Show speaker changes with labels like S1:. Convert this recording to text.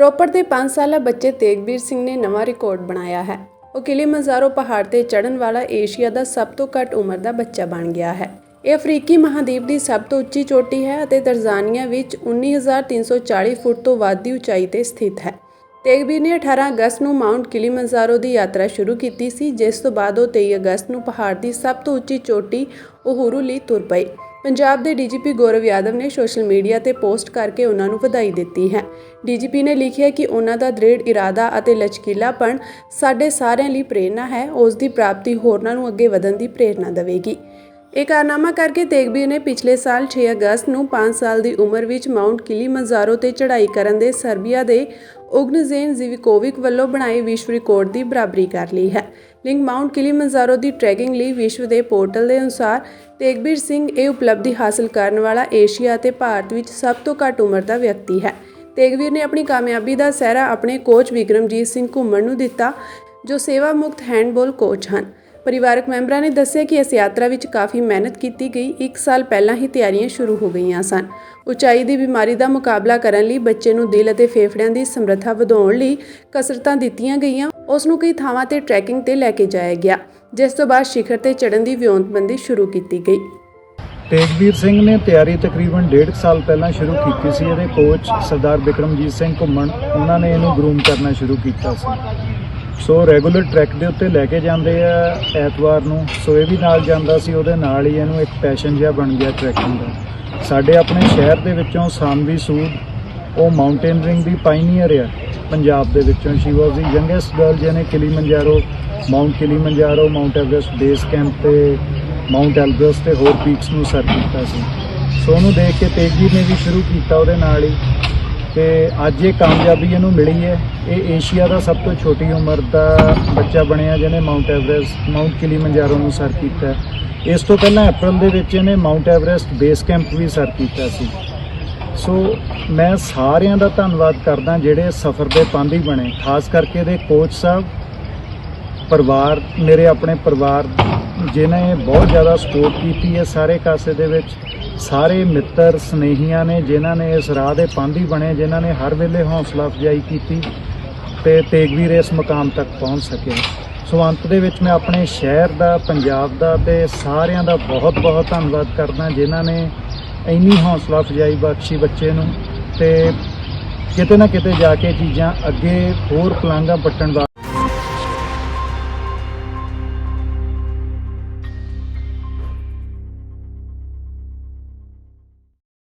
S1: ਰੋਪੜ ਦੇ 5 ਸਾਲਾ ਬੱਚੇ ਤੇਗਬੀਰ ਸਿੰਘ ਨੇ ਨਵਾਂ ਰਿਕਾਰਡ ਬਣਾਇਆ ਹੈ। ਉਹ ਕਿਲੀਮੰਜਾਰੋ ਪਹਾੜ ਤੇ ਚੜ੍ਹਨ ਵਾਲਾ ਏਸ਼ੀਆ ਦਾ ਸਭ ਤੋਂ ਘੱਟ ਉਮਰ ਦਾ ਬੱਚਾ ਬਣ ਗਿਆ ਹੈ। ਇਹ ਅਫਰੀਕੀ ਮਹਾਦੀਪ ਦੀ ਸਭ ਤੋਂ ਉੱਚੀ ਚੋਟੀ ਹੈ ਅਤੇ ਤੰਜ਼ਾਨੀਆ ਵਿੱਚ 19340 ਫੁੱਟ ਤੋਂ ਵੱਧ ਦੀ ਉਚਾਈ ਤੇ ਸਥਿਤ ਹੈ। ਤੇਗਬੀਰ ਨੇ 18 ਅਗਸਤ ਨੂੰ ਮਾਊਂਟ ਕਿਲੀਮੰਜਾਰੋ ਦੀ ਯਾਤਰਾ ਸ਼ੁਰੂ ਕੀਤੀ ਸੀ, ਜਿਸ ਤੋਂ ਬਾਅਦ ਉਹ 23 ਅਗਸਤ ਨੂੰ ਪਹਾੜ ਦੀ ਸਭ ਤੋਂ ਉੱਚੀ ਚੋਟੀ ਉਹੂਰੂ ਲਈ ਤੁਰ ਪਈ। ਪੰਜਾਬ ਦੇ ਡੀਜੀਪੀ ਗੌਰਵ ਯਾਦਵ ਨੇ ਸੋਸ਼ਲ ਮੀਡੀਆ ਤੇ ਪੋਸਟ ਕਰਕੇ ਉਹਨਾਂ ਨੂੰ ਵਧਾਈ ਦਿੱਤੀ ਹੈ। ਡੀਜੀਪੀ ਨੇ ਲਿਖਿਆ ਕਿ ਉਹਨਾਂ ਦਾ ਦ੍ਰਿੜ ਇਰਾਦਾ ਅਤੇ ਲਚਕੀਲਾਪਣ ਸਾਡੇ ਸਾਰਿਆਂ ਲਈ ਪ੍ਰੇਰਨਾ ਹੈ। ਉਸ ਦੀ ਪ੍ਰਾਪਤੀ ਹੋਰਨਾਂ ਨੂੰ ਅੱਗੇ ਵਧਣ ਦੀ ਪ੍ਰੇਰਨਾ ਦੇਵੇਗੀ। ਇਹ ਕਾਰਨਾਮਾ ਕਰਕੇ ਤੇਗਬੀਰ ਨੇ ਪਿਛਲੇ ਸਾਲ 6 ਅਗਸਤ ਨੂੰ 5 ਸਾਲ ਦੀ ਉਮਰ ਵਿੱਚ ਮਾਊਂਟ ਕਿਲੀਮੰਜਾਰੋ ਤੇ ਚੜ੍ਹਾਈ ਕਰਨ ਦੇ ਸਰਬੀਆ ਦੇ ਉਗਨਜ਼ੇਨ ਜ਼ਿਵਿਕੋਵਿਕ ਵੱਲੋਂ ਬਣਾਏ ਵਿਸ਼ਵ ਰਿਕਾਰਡ ਦੀ ਬਰਾਬਰੀ ਕਰ ਲਈ ਹੈ। ਲਿੰਗ ਮਾਊਂਟ ਕਿਲੀਮੰਜਾਰੋ ਦੀ ਟਰੈਕਿੰਗ ਲਈ ਵਿਸ਼ਵ ਦੇ ਪੋਰਟਲ ਦੇ ਅਨੁਸਾਰ ਤੇਗਬੀਰ ਸਿੰਘ ਇਹ ਉਪਲਬਧੀ ਹਾਸਲ ਕਰਨ ਵਾਲਾ ਏਸ਼ੀਆ ਅਤੇ ਭਾਰਤ ਵਿੱਚ ਸਭ ਤੋਂ ਘੱਟ ਉਮਰ ਦਾ ਵਿਅਕਤੀ ਹੈ। ਤੇਗਵੀਰ ਨੇ ਆਪਣੀ ਕਾਮਯਾਬੀ ਦਾ ਸਹਿਰਾ ਆਪਣੇ ਕੋਚ ਵਿਕਰਮਜੀਤ ਸਿੰਘ ਘੁੰਮਣ ਨੂੰ ਦਿੱਤਾ, ਜੋ ਸੇਵਾ ਮੁਕਤ ਹੈਂਡਬਾਲ ਕੋਚ ਹਨ। ਪਰਿਵਾਰਕ ਮੈਂਬਰਾਂ ਨੇ ਦੱਸਿਆ ਕਿ ਇਸ ਯਾਤਰਾ ਵਿੱਚ ਕਾਫੀ ਮਿਹਨਤ ਕੀਤੀ ਗਈ। 1 ਸਾਲ ਪਹਿਲਾਂ ਹੀ ਤਿਆਰੀਆਂ ਸ਼ੁਰੂ ਹੋ ਗਈਆਂ ਸਨ। ਉਚਾਈ ਦੀ ਬਿਮਾਰੀ ਦਾ ਮੁਕਾਬਲਾ ਕਰਨ ਲਈ ਬੱਚੇ ਨੂੰ ਦਿਲ ਅਤੇ ਫੇਫੜਿਆਂ ਦੀ ਸਮਰੱਥਾ ਵਧਾਉਣ ਲਈ ਕਸਰਤਾਂ ਦਿੱਤੀਆਂ ਗਈਆਂ। ਉਸ ਨੂੰ ਕਈ ਥਾਵਾਂ ਤੇ ਟਰੈਕਿੰਗ ਤੇ ਲੈ ਕੇ ਜਾਇਆ ਗਿਆ, ਜਿਸ ਤੋਂ ਬਾਅਦ ਸ਼ਿਖਰ ਤੇ ਚੜ੍ਹਨ ਦੀ ਵਿਉਂਤਬੰਦੀ ਸ਼ੁਰੂ ਕੀਤੀ ਗਈ।
S2: ਤੇਜਵੀਰ ਸਿੰਘ ਨੇ ਤਿਆਰੀ ਤਕਰੀਬਨ 1.5 ਸਾਲ ਪਹਿਲਾਂ ਸ਼ੁਰੂ ਕੀਤੀ ਸੀ। ਇਹਦੇ ਕੋਚ ਸਰਦਾਰ ਬਿਕਰਮਜੀਤ ਸਿੰਘ ਘੁੰਮਣ, ਉਹਨਾਂ ਨੇ ਇਹਨੂੰ ਗਰੂਮ ਕਰਨਾ ਸ਼ੁਰੂ ਕੀਤਾ ਸੀ। ਸੋ ਰੈਗੂਲਰ ਟਰੈਕ ਦੇ ਉੱਤੇ ਲੈ ਕੇ ਜਾਂਦੇ ਆ ਐਤਵਾਰ ਨੂੰ। ਸੋ ਇਹ ਵੀ ਨਾਲ ਜਾਂਦਾ ਸੀ, ਉਹਦੇ ਨਾਲ ਹੀ ਇਹਨੂੰ ਇੱਕ ਪੈਸ਼ਨ ਜਿਹਾ ਬਣ ਗਿਆ ਟਰੈਕਿੰਗ ਦਾ। ਸਾਡੇ ਆਪਣੇ ਸ਼ਹਿਰ ਦੇ ਵਿੱਚੋਂ ਸਾਨਵੀ ਸੂਦ ਉਹ ਮਾਊਂਟੇਨਰਿੰਗ ਦੀ ਪਾਇਨੀਅਰ ਆ, ਪੰਜਾਬ ਦੇ ਵਿੱਚੋਂ। ਸ਼ੀ ਵਾਸ ਦੀ ਯੰਗੈਸਟ ਗਰਲ ਜਿਹਨੇ Kilimanjaro mount Kilimanjaro mount Everest base camp ਤੇ ਮਾਊਂਟ ਐਲਬਰਸ ਤੇ ਹੋਰ ਪੀਕਸ ਨੂੰ ਸਰ ਕੀਤਾ ਸੀ। ਸੋ ਉਹਨੂੰ ਦੇਖ ਕੇ ਤੇਜੀ ਨੇ ਵੀ ਸ਼ੁਰੂ ਕੀਤਾ ਉਹਦੇ ਨਾਲ ਹੀ। ਤੇ ਅੱਜ ਇਹ ਕਾਮਯਾਬੀ ਇਹਨੂੰ ਮਿਲੀ ਹੈ। ਇਹ ਏਸ਼ੀਆ ਦਾ ਸਭ ਤੋਂ ਛੋਟੀ ਉਮਰ ਦਾ ਬੱਚਾ ਬਣਿਆ ਜਿਹਨੇ ਮਾਊਂਟ ਐਵਰੈਸਟ, ਮਾਊਂਟ ਕਿਲੀਮੰਜਾਰੋ ਨੂੰ ਸਰ ਕੀਤਾ। ਇਸ ਤੋਂ ਪਹਿਲਾਂ ਅਪ੍ਰੈਲ ਦੇ ਵਿੱਚ ਇਹਨੇ ਮਾਊਂਟ ਐਵਰੈਸਟ ਬੇਸ ਕੈਂਪ ਵੀ ਸਰ ਕੀਤਾ ਸੀ। ਸੋ ਮੈਂ ਸਾਰਿਆਂ ਦਾ ਧੰਨਵਾਦ ਕਰਦਾ ਜਿਹੜੇ ਸਫ਼ਰ ਦੇ ਪਾਂਧੀ ਬਣੇ। ਖਾਸ ਕਰਕੇ ਇਹਦੇ ਕੋਚ ਸਾਹਿਬ, ਪਰਿਵਾਰ, ਮੇਰੇ ਆਪਣੇ ਪਰਿਵਾਰ ਜਿਨ੍ਹਾਂ ਨੇ ਬਹੁਤ ਜ਼ਿਆਦਾ ਸਪੋਰਟ ਕੀਤੀ ਹੈ ਸਾਰੇ ਕਾਸੇ ਦੇ ਵਿੱਚ। ਸਾਰੇ ਮਿੱਤਰ ਸਨੇਹੀਆਂ ਨੇ, ਜਿਨ੍ਹਾਂ ਨੇ ਇਸ ਰਾਹ ਦੇ ਪਾਂਧੀ ਬਣੇ, ਜਿਨ੍ਹਾਂ ਨੇ ਹਰ ਵੇਲੇ ਹੌਸਲਾ ਅਫਜ਼ਾਈ ਕੀਤੀ ਤੇ ਤੇਗਵੀਰ ਇਸ ਮੁਕਾਮ ਤੱਕ ਪਹੁੰਚ ਸਕੇ ਸੋ ਅੰਤ ਦੇ ਵਿੱਚ ਮੈਂ ਆਪਣੇ ਸ਼ਹਿਰ ਦਾ, ਪੰਜਾਬ ਦਾ ਤੇ ਸਾਰਿਆਂ ਦਾ ਬਹੁਤ ਬਹੁਤ ਧੰਨਵਾਦ ਕਰਦਾ, ਜਿਨ੍ਹਾਂ ਨੇ ਇੰਨੀ ਹੌਸਲਾ ਅਫਜ਼ਾਈ ਬਖਸ਼ੀ ਬੱਚੇ ਨੂੰ ਤੇ ਕਿਤੇ ਨਾ ਕਿਤੇ ਜਾ ਕੇ ਚੀਜ਼ਾਂ ਅੱਗੇ ਹੋਰ ਪਲਾਂਘਾਂ ਪੱਟਣ ਵਾ